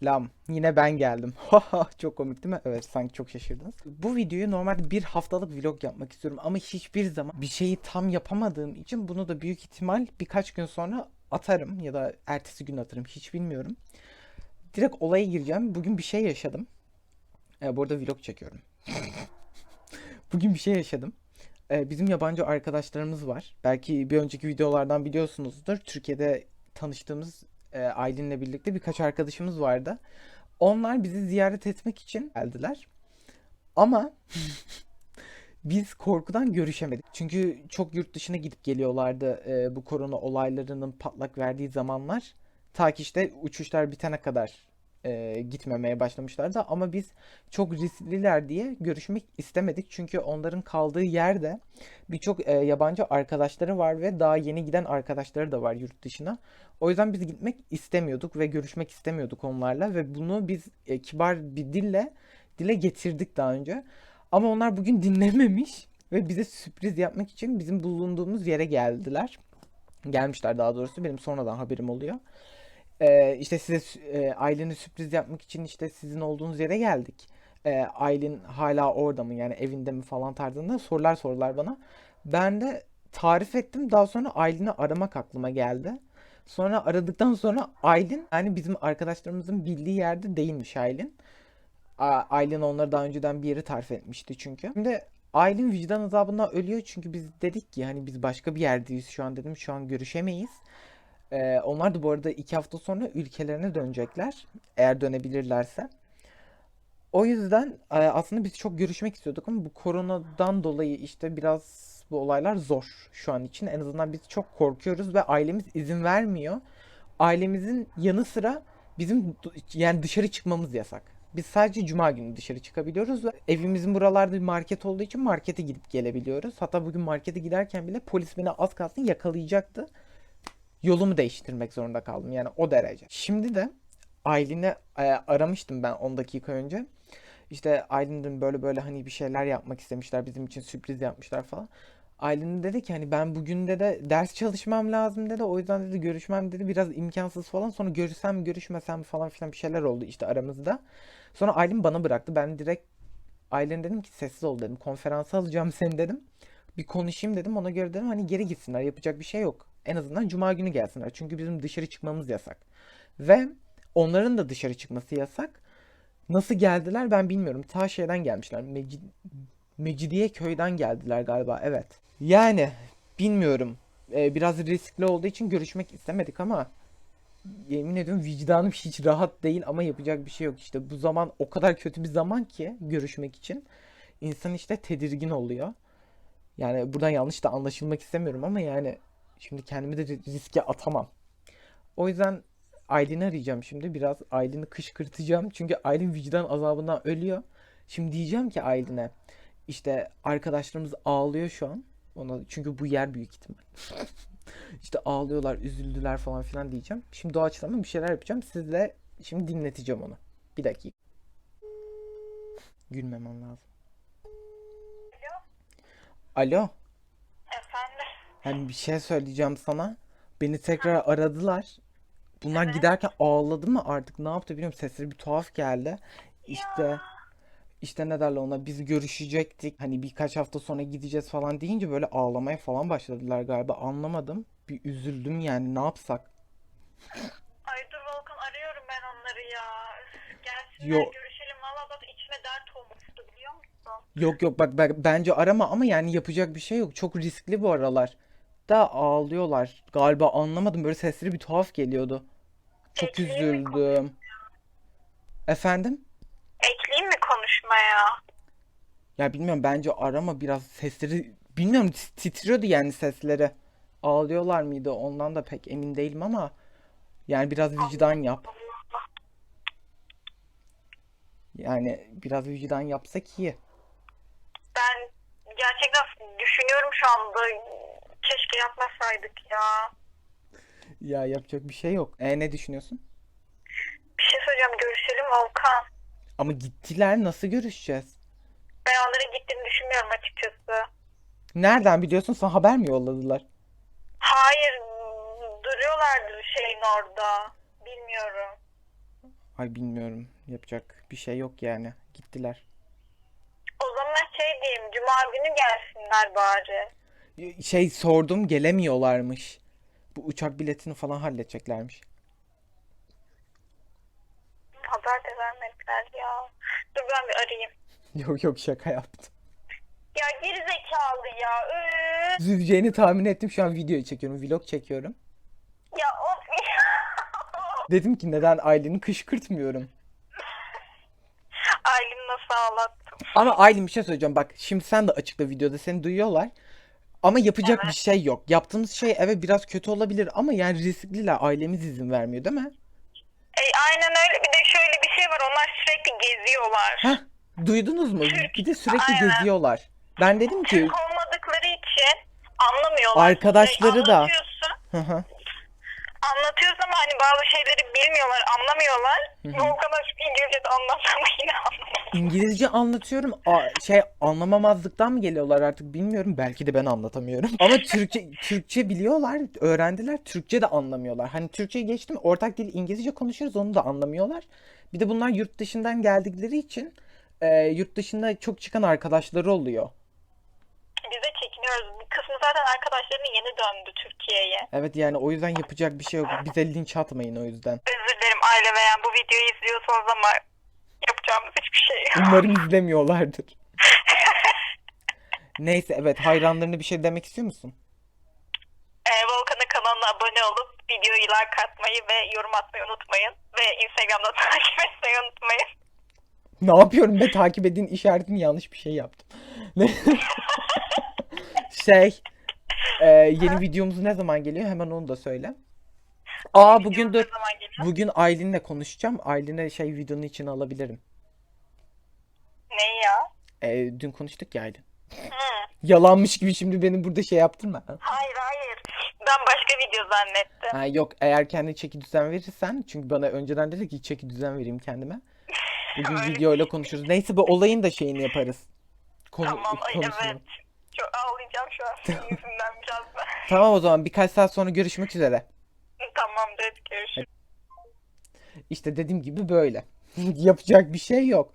Selam. Yine ben geldim. çok komik değil mi? Evet sanki çok şaşırdınız. Bu videoyu normalde bir haftalık vlog yapmak istiyorum ama hiçbir zaman bir şeyi tam yapamadığım için bunu da büyük ihtimal birkaç gün sonra atarım ya da ertesi gün atarım hiç bilmiyorum. Direkt olaya gireceğim. Bugün bir şey yaşadım. Ee, bu arada vlog çekiyorum. Bugün bir şey yaşadım. Ee, bizim yabancı arkadaşlarımız var. Belki bir önceki videolardan biliyorsunuzdur. Türkiye'de tanıştığımız e, Aylin'le birlikte birkaç arkadaşımız vardı. Onlar bizi ziyaret etmek için geldiler. Ama biz korkudan görüşemedik. Çünkü çok yurt dışına gidip geliyorlardı e, bu korona olaylarının patlak verdiği zamanlar. Ta ki işte uçuşlar bitene kadar e, gitmemeye başlamışlardı. Ama biz çok riskliler diye görüşmek istemedik. Çünkü onların kaldığı yerde birçok e, yabancı arkadaşları var ve daha yeni giden arkadaşları da var yurt dışına. O yüzden biz gitmek istemiyorduk ve görüşmek istemiyorduk onlarla ve bunu biz e, kibar bir dille dile getirdik daha önce. Ama onlar bugün dinlememiş ve bize sürpriz yapmak için bizim bulunduğumuz yere geldiler. Gelmişler daha doğrusu benim sonradan haberim oluyor. Ee, işte size e, Aylin'e sürpriz yapmak için işte sizin olduğunuz yere geldik. Ee, Aylin hala orada mı yani evinde mi falan tarzında sorular sordular bana. Ben de tarif ettim. Daha sonra Aylin'i aramak aklıma geldi. Sonra aradıktan sonra Aylin yani bizim arkadaşlarımızın bildiği yerde değilmiş Aylin. Aylin onları daha önceden bir yeri tarif etmişti çünkü. Şimdi Aylin vicdan azabından ölüyor çünkü biz dedik ki hani biz başka bir yerdeyiz şu an dedim şu an görüşemeyiz. Ee, onlar da bu arada iki hafta sonra ülkelerine dönecekler. Eğer dönebilirlerse. O yüzden e, aslında biz çok görüşmek istiyorduk ama bu koronadan dolayı işte biraz bu olaylar zor şu an için. En azından biz çok korkuyoruz ve ailemiz izin vermiyor. Ailemizin yanı sıra bizim yani dışarı çıkmamız yasak. Biz sadece cuma günü dışarı çıkabiliyoruz ve evimizin buralarda bir market olduğu için markete gidip gelebiliyoruz. Hatta bugün markete giderken bile polis beni az kalsın yakalayacaktı yolumu değiştirmek zorunda kaldım. Yani o derece. Şimdi de Aylin'e e, aramıştım ben 10 dakika önce. İşte Aylin'den böyle böyle hani bir şeyler yapmak istemişler. Bizim için sürpriz yapmışlar falan. Aylin dedi ki hani ben bugün de de ders çalışmam lazım dedi. O yüzden dedi görüşmem dedi. Biraz imkansız falan. Sonra görüşsem görüşmesem falan filan bir şeyler oldu işte aramızda. Sonra Aylin bana bıraktı. Ben direkt Aylin dedim ki sessiz ol dedim. Konferansa alacağım seni dedim. Bir konuşayım dedim. Ona göre dedim hani geri gitsinler. Yapacak bir şey yok. En azından cuma günü gelsinler. Çünkü bizim dışarı çıkmamız yasak. Ve onların da dışarı çıkması yasak. Nasıl geldiler ben bilmiyorum. Ta şeyden gelmişler. Mecid Mecidiye köyden geldiler galiba. Evet. Yani bilmiyorum. Ee, biraz riskli olduğu için görüşmek istemedik ama yemin ediyorum vicdanım hiç rahat değil ama yapacak bir şey yok. İşte bu zaman o kadar kötü bir zaman ki görüşmek için. İnsan işte tedirgin oluyor. Yani buradan yanlış da anlaşılmak istemiyorum ama yani şimdi kendimi de riske atamam. O yüzden Aylin'i arayacağım şimdi. Biraz Aylin'i kışkırtacağım. Çünkü Aylin vicdan azabından ölüyor. Şimdi diyeceğim ki Aylin'e işte arkadaşlarımız ağlıyor şu an. Ona çünkü bu yer büyük ihtimal. İşte ağlıyorlar, üzüldüler falan filan diyeceğim. Şimdi doğaçlama bir şeyler yapacağım. Sizle şimdi dinleteceğim onu. Bir dakika. Gülmemem lazım. Alo. Efendim? Hani bir şey söyleyeceğim sana. Beni tekrar aradılar. Bunlar giderken ağladı mı artık ne yaptı bilmiyorum. Sesleri bir tuhaf geldi. İşte işte ne derler ona biz görüşecektik. Hani birkaç hafta sonra gideceğiz falan deyince böyle ağlamaya falan başladılar galiba. Anlamadım. Bir üzüldüm yani ne yapsak? Ay dur Volkan arıyorum ben onları ya. Üf, Gelsinler Yo- görüşelim. Valla bak içime dert olmuştu biliyor musun? Yok yok bak, bak bence arama ama yani yapacak bir şey yok. Çok riskli bu aralar. Da ağlıyorlar. Galiba anlamadım böyle sesleri bir tuhaf geliyordu. Çok Ekleyeyim mi üzüldüm. Efendim? Ekleyeyim mi konuşmaya? Ya bilmiyorum bence arama biraz sesleri bilmiyorum tit- titriyordu yani sesleri. Ağlıyorlar mıydı ondan da pek emin değilim ama yani biraz vicdan yap. Yani biraz vicdan yapsak iyi. Ben gerçekten düşünüyorum şu anda. Keşke yapmasaydık ya. Ya yapacak bir şey yok. E ne düşünüyorsun? Bir şey söyleyeceğim görüşelim Volkan. Ama gittiler nasıl görüşeceğiz? Ben onların gittiğini düşünmüyorum açıkçası. Nereden biliyorsun? Sana haber mi yolladılar? Hayır duruyorlardı şeyin orada. Bilmiyorum. Ay bilmiyorum. Yapacak bir şey yok yani. Gittiler. O zaman şey diyeyim cuma günü gelsinler bari. Şey sordum gelemiyorlarmış. Bu uçak biletini falan halledeceklermiş. Haber de vermediler ya. Dur ben bir arayayım. Yok yok şaka yaptım. Ya geri zekalı ya. Üf. Üzüleceğini tahmin ettim. Şu an video çekiyorum. Vlog çekiyorum. Ya of ya. Dedim ki neden Aylin'i kışkırtmıyorum. Aylin nasıl ağlattım. Ama Aylin bir şey söyleyeceğim. Bak şimdi sen de açıkla videoda seni duyuyorlar. Ama yapacak bir şey yok. Yaptığımız şey evet biraz kötü olabilir ama yani riskliler. Ailemiz izin vermiyor değil mi? E, aynen öyle. Bir de şöyle bir şey var. Onlar sürekli geziyorlar. Heh, duydunuz mu? Bir de sürekli Aynen. geziyorlar. Ben dedim ki Türk olmadıkları için anlamıyorlar. Arkadaşları da. Hı hı. Anlatıyorsun ama hani bazı şeyleri bilmiyorlar, anlamıyorlar. Volkan açıp İngilizce de anlatsam yine anlamıyor. İngilizce anlatıyorum. A- şey anlamamazlıktan mı geliyorlar artık bilmiyorum. Belki de ben anlatamıyorum. Ama Türkçe Türkçe biliyorlar, öğrendiler. Türkçe de anlamıyorlar. Hani Türkçeyi geçtim. Ortak dil İngilizce konuşuyoruz. Onu da anlamıyorlar. Bir de bunlar yurt dışından geldikleri için e, yurt dışında çok çıkan arkadaşları oluyor. Çekiniyoruz. Bir kısmı zaten arkadaşlarının yeni döndü Türkiye'ye. Evet yani o yüzden yapacak bir şey yok. Bize linç atmayın o yüzden. Özür dilerim aile veya bu videoyu izliyorsanız ama yapacağımız hiçbir şey yok. Umarım izlemiyorlardır. Neyse evet hayranlarına bir şey demek istiyor musun? Ee, Volkan'ın kanalına abone olup videoyu like atmayı ve yorum atmayı unutmayın. Ve Instagram'da takip etmeyi unutmayın. Ne yapıyorum be takip edin işaretini yanlış bir şey yaptım. Şey e, yeni videomuz ne zaman geliyor hemen onu da söyle. Aa bugün geliyor? Bugün Aylin'le konuşacağım. Aylin'e şey videonun içine alabilirim. Neyi ya? E, dün konuştuk ya Aylin. Hı. Yalanmış gibi şimdi beni burada şey yaptın mı? Hayır hayır. Ben başka video zannettim. Ha, yok eğer kendi çeki düzen verirsen çünkü bana önceden dedi ki çeki düzen vereyim kendime. Bugün Öyle videoyla konuşuruz. Neyse bu olayın da şeyini yaparız. Konu, Tamam ay konusunu. evet. Çok ağlayacağım şu an senin yüzünden biraz da. Tamam o zaman birkaç saat sonra görüşmek üzere. Tamamdır görüşürüz. İşte dediğim gibi böyle. Yapacak bir şey yok.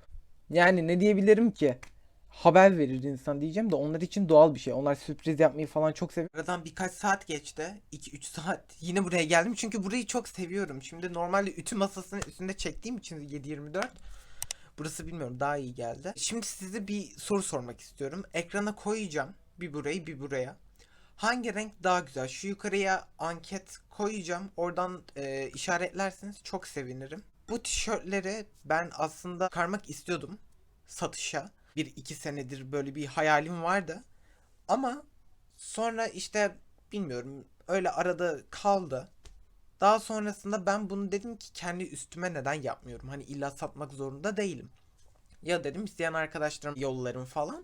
Yani ne diyebilirim ki? Haber verir insan diyeceğim de onlar için doğal bir şey. Onlar sürpriz yapmayı falan çok seviyor. Aradan birkaç saat geçti. 2-3 saat. Yine buraya geldim çünkü burayı çok seviyorum. Şimdi normalde ütü masasının üstünde çektiğim için 7-24. Burası bilmiyorum daha iyi geldi. Şimdi size bir soru sormak istiyorum. Ekrana koyacağım. Bir burayı bir buraya. Hangi renk daha güzel? Şu yukarıya anket koyacağım. Oradan e, işaretlerseniz çok sevinirim. Bu tişörtleri ben aslında çıkarmak istiyordum satışa. Bir iki senedir böyle bir hayalim vardı. Ama sonra işte bilmiyorum öyle arada kaldı. Daha sonrasında ben bunu dedim ki kendi üstüme neden yapmıyorum? Hani illa satmak zorunda değilim. Ya dedim isteyen arkadaşlarım yollarım falan.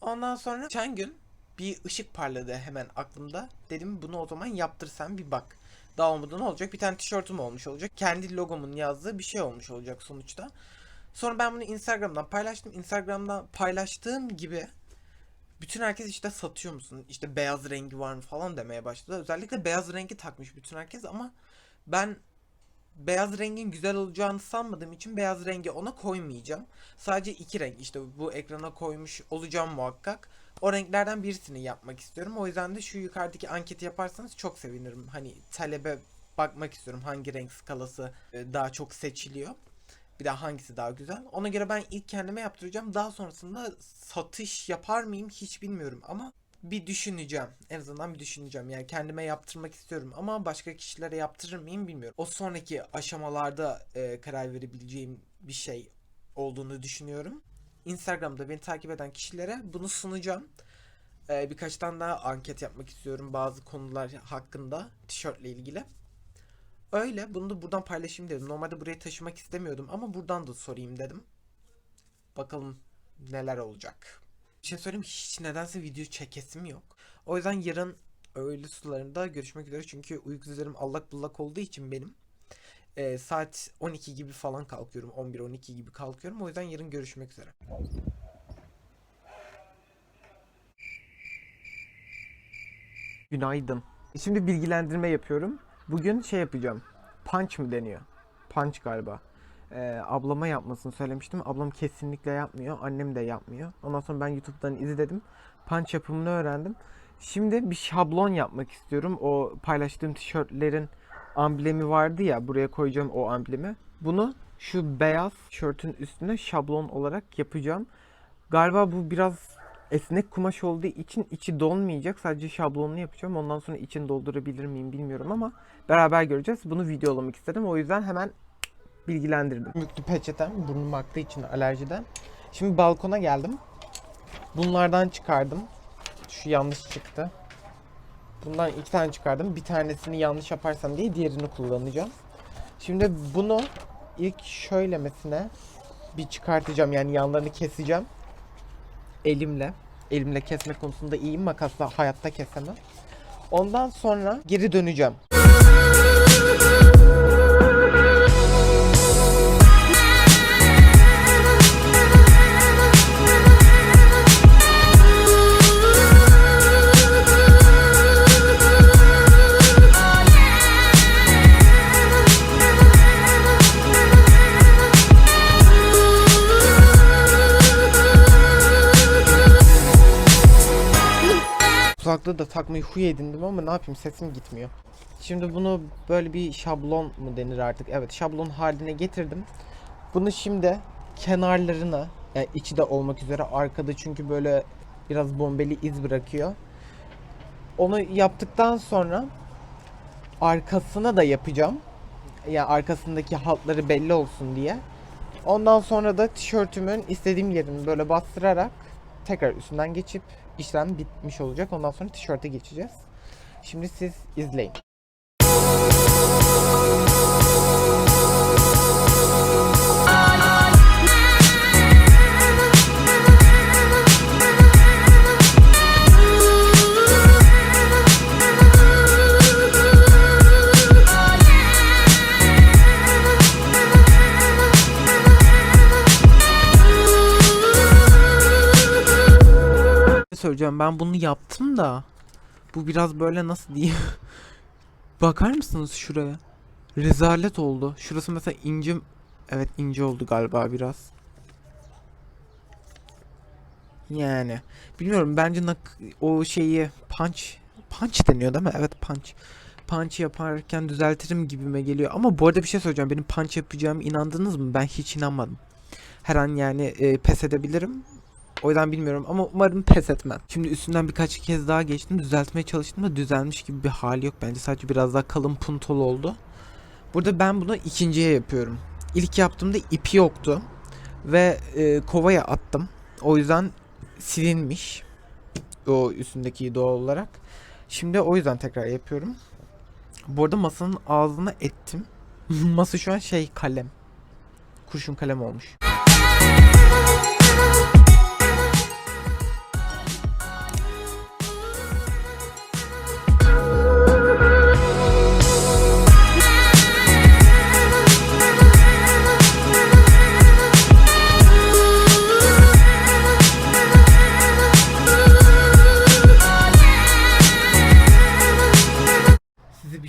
Ondan sonra geçen gün bir ışık parladı hemen aklımda. Dedim bunu o zaman yaptırsam bir bak. Daha olmadı olacak? Bir tane tişörtüm olmuş olacak. Kendi logomun yazdığı bir şey olmuş olacak sonuçta. Sonra ben bunu Instagram'dan paylaştım. Instagram'dan paylaştığım gibi bütün herkes işte satıyor musun? İşte beyaz rengi var mı falan demeye başladı. Özellikle beyaz rengi takmış bütün herkes ama ben beyaz rengin güzel olacağını sanmadığım için beyaz rengi ona koymayacağım. Sadece iki renk işte bu ekrana koymuş olacağım muhakkak. O renklerden birisini yapmak istiyorum. O yüzden de şu yukarıdaki anketi yaparsanız çok sevinirim. Hani talebe bakmak istiyorum hangi renk skalası e, daha çok seçiliyor. Bir de hangisi daha güzel. Ona göre ben ilk kendime yaptıracağım. Daha sonrasında satış yapar mıyım hiç bilmiyorum ama bir düşüneceğim. En azından bir düşüneceğim. Yani kendime yaptırmak istiyorum ama başka kişilere yaptırır mıyım bilmiyorum. O sonraki aşamalarda e, karar verebileceğim bir şey olduğunu düşünüyorum. Instagram'da beni takip eden kişilere bunu sunacağım. E, birkaç tane daha anket yapmak istiyorum bazı konular hakkında tişörtle ilgili. Öyle bunu da buradan paylaşayım dedim. Normalde buraya taşımak istemiyordum ama buradan da sorayım dedim. Bakalım neler olacak. Bir şey söyleyeyim hiç nedense video çekesim yok. O yüzden yarın öğle sularında görüşmek üzere. Çünkü uyku üzerim allak bullak olduğu için benim. Ee, saat 12 gibi falan kalkıyorum. 11-12 gibi kalkıyorum. O yüzden yarın görüşmek üzere. Günaydın. Şimdi bilgilendirme yapıyorum. Bugün şey yapacağım. Punch mı deniyor? Punch galiba. Ee, ablama yapmasını söylemiştim. Ablam kesinlikle yapmıyor. Annem de yapmıyor. Ondan sonra ben YouTube'dan izledim. Punch yapımını öğrendim. Şimdi bir şablon yapmak istiyorum. O paylaştığım tişörtlerin amblemi vardı ya. Buraya koyacağım o amblemi. Bunu şu beyaz tişörtün üstüne şablon olarak yapacağım. Galiba bu biraz esnek kumaş olduğu için içi dolmayacak. Sadece şablonunu yapacağım. Ondan sonra içini doldurabilir miyim bilmiyorum ama beraber göreceğiz. Bunu videolamak istedim. O yüzden hemen bilgilendirdim. Müklü peçetem burnum aktığı için alerjiden. Şimdi balkona geldim. Bunlardan çıkardım. Şu yanlış çıktı. Bundan iki tane çıkardım. Bir tanesini yanlış yaparsam diye diğerini kullanacağım. Şimdi bunu ilk şöylemesine bir çıkartacağım. Yani yanlarını keseceğim. Elimle. Elimle kesme konusunda iyiyim. Makasla hayatta kesemem. Ondan sonra geri döneceğim. Kulaklığı da takmayı huy edindim ama ne yapayım sesim gitmiyor. Şimdi bunu böyle bir şablon mu denir artık? Evet şablon haline getirdim. Bunu şimdi kenarlarına yani içi de olmak üzere arkada çünkü böyle biraz bombeli iz bırakıyor. Onu yaptıktan sonra arkasına da yapacağım. Yani arkasındaki hatları belli olsun diye. Ondan sonra da tişörtümün istediğim yerini böyle bastırarak tekrar üstünden geçip işlem bitmiş olacak. Ondan sonra tişörte geçeceğiz. Şimdi siz izleyin. Söyleyeceğim. Ben bunu yaptım da bu biraz böyle nasıl diyeyim? Bakar mısınız şuraya? Rezalet oldu. Şurası mesela ince evet ince oldu galiba biraz. Yani bilmiyorum bence o şeyi punch punch deniyor değil mi? Evet punch. Punch yaparken düzeltirim gibime geliyor. Ama bu arada bir şey söyleyeceğim. Benim punch yapacağım inandınız mı? Ben hiç inanmadım. Her an yani e, pes edebilirim o yüzden bilmiyorum ama umarım pes etmem. Şimdi üstünden birkaç kez daha geçtim. Düzeltmeye çalıştım da düzelmiş gibi bir hali yok. Bence sadece biraz daha kalın puntolu oldu. Burada ben bunu ikinciye yapıyorum. İlk yaptığımda ipi yoktu. Ve e, kovaya attım. O yüzden silinmiş. O üstündeki doğal olarak. Şimdi o yüzden tekrar yapıyorum. Bu arada masanın ağzına ettim. Masa şu an şey kalem. Kurşun kalem olmuş.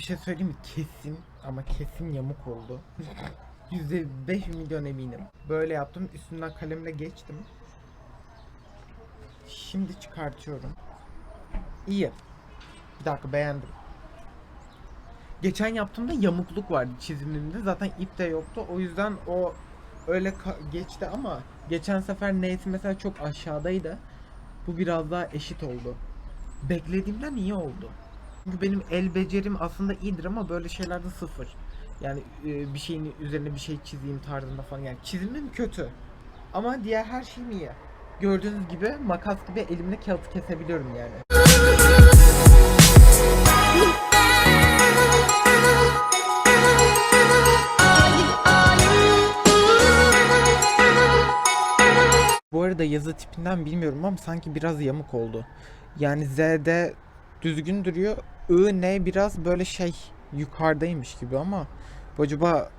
Şey söyleyeyim mi? Kesin ama kesin yamuk oldu. %5 milyon eminim. Böyle yaptım. Üstünden kalemle geçtim. Şimdi çıkartıyorum. İyi. Bir dakika beğendim. Geçen yaptığımda yamukluk vardı çizimimde. Zaten ip de yoktu. O yüzden o öyle geçti ama geçen sefer neyse mesela çok aşağıdaydı. Bu biraz daha eşit oldu. Beklediğimden iyi oldu. Çünkü benim el becerim aslında iyidir ama böyle şeylerde sıfır. Yani e, bir şeyin üzerine bir şey çizeyim tarzında falan. Yani çizimim kötü. Ama diğer her şeyim iyi. Gördüğünüz gibi makas gibi elimle kağıt kesebiliyorum yani. Bu arada yazı tipinden bilmiyorum ama sanki biraz yamuk oldu. Yani Z'de düzgün duruyor. I, N biraz böyle şey yukarıdaymış gibi ama bu acaba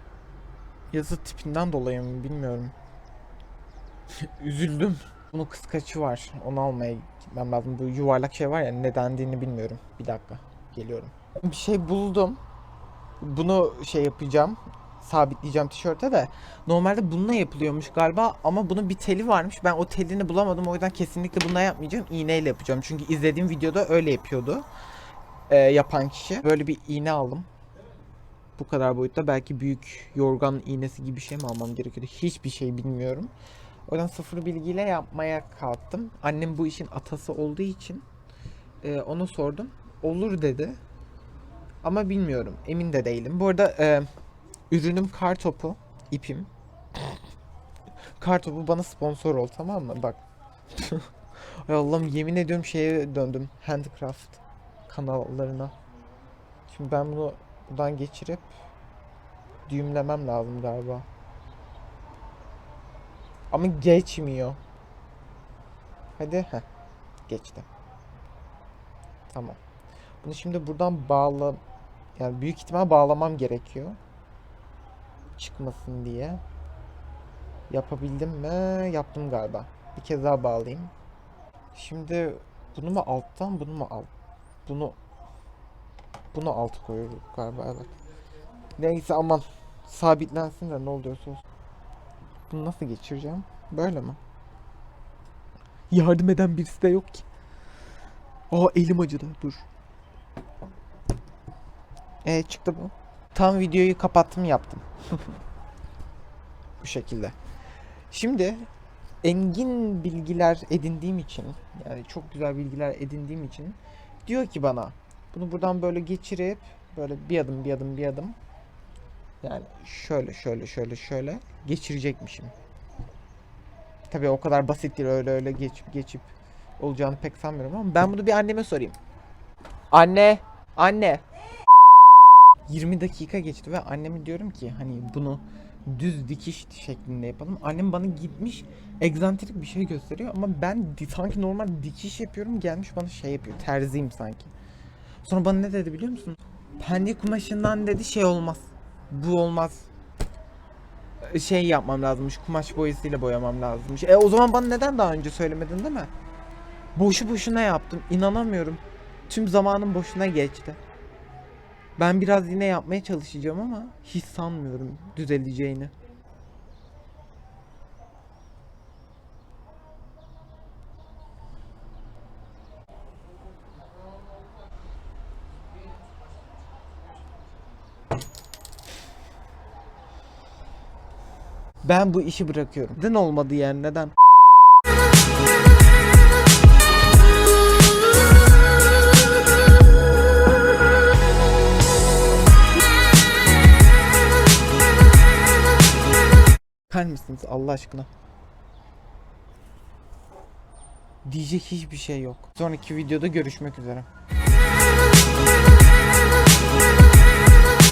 yazı tipinden dolayı mı bilmiyorum. Üzüldüm. Bunun kıskaçı var. Onu almaya gitmem lazım. Bu yuvarlak şey var ya ne dendiğini bilmiyorum. Bir dakika. Geliyorum. Bir şey buldum. Bunu şey yapacağım. sabitleyeceğim tişörte de. Normalde bununla yapılıyormuş galiba ama bunun bir teli varmış. Ben o telini bulamadım o yüzden kesinlikle bununla yapmayacağım. İğneyle yapacağım. Çünkü izlediğim videoda öyle yapıyordu. Ee, yapan kişi. Böyle bir iğne aldım. Bu kadar boyutta belki büyük yorgan iğnesi gibi bir şey mi almam gerekiyordu? Hiçbir şey bilmiyorum. O yüzden sıfır bilgiyle yapmaya kalktım. Annem bu işin atası olduğu için e, onu sordum. Olur dedi. Ama bilmiyorum. Emin de değilim. Bu arada e, ürünüm kar topu. ipim. kar topu bana sponsor ol tamam mı? Bak. Allah'ım yemin ediyorum şeye döndüm. Handcraft kanallarına. Şimdi ben bunu buradan geçirip düğümlemem lazım galiba. Ama geçmiyor. Hadi. Heh. Geçti. Tamam. Bunu şimdi buradan bağla... Yani büyük ihtimal bağlamam gerekiyor. Çıkmasın diye. Yapabildim mi? Yaptım galiba. Bir kez daha bağlayayım. Şimdi bunu mu alttan bunu mu alt? Bunu bunu alt koyuyoruz galiba evet. Neyse aman sabitlensin de ne oluyorsa olsun. Bunu nasıl geçireceğim? Böyle mi? Yardım eden birisi de yok ki. Aa elim acıdı. Dur. E çıktı bu. Tam videoyu kapattım yaptım. bu şekilde. Şimdi engin bilgiler edindiğim için yani çok güzel bilgiler edindiğim için diyor ki bana bunu buradan böyle geçirip böyle bir adım bir adım bir adım yani şöyle şöyle şöyle şöyle geçirecekmişim. Tabii o kadar basit değil öyle öyle geçip geçip olacağını pek sanmıyorum ama ben bunu bir anneme sorayım. Anne, anne. 20 dakika geçti ve anneme diyorum ki hani bunu düz dikiş şeklinde yapalım. Annem bana gitmiş egzantrik bir şey gösteriyor ama ben sanki normal dikiş yapıyorum gelmiş bana şey yapıyor terziyim sanki. Sonra bana ne dedi biliyor musun? Pendik kumaşından dedi şey olmaz. Bu olmaz. Şey yapmam lazımmış. Kumaş boyasıyla boyamam lazımmış. E o zaman bana neden daha önce söylemedin değil mi? Boşu boşuna yaptım. İnanamıyorum. Tüm zamanım boşuna geçti. Ben biraz yine yapmaya çalışacağım ama hiç sanmıyorum düzeleceğini. Ben bu işi bırakıyorum. Neden olmadı yani neden? Bakar mısınız Allah aşkına? Diyecek hiçbir şey yok. Sonraki videoda görüşmek üzere.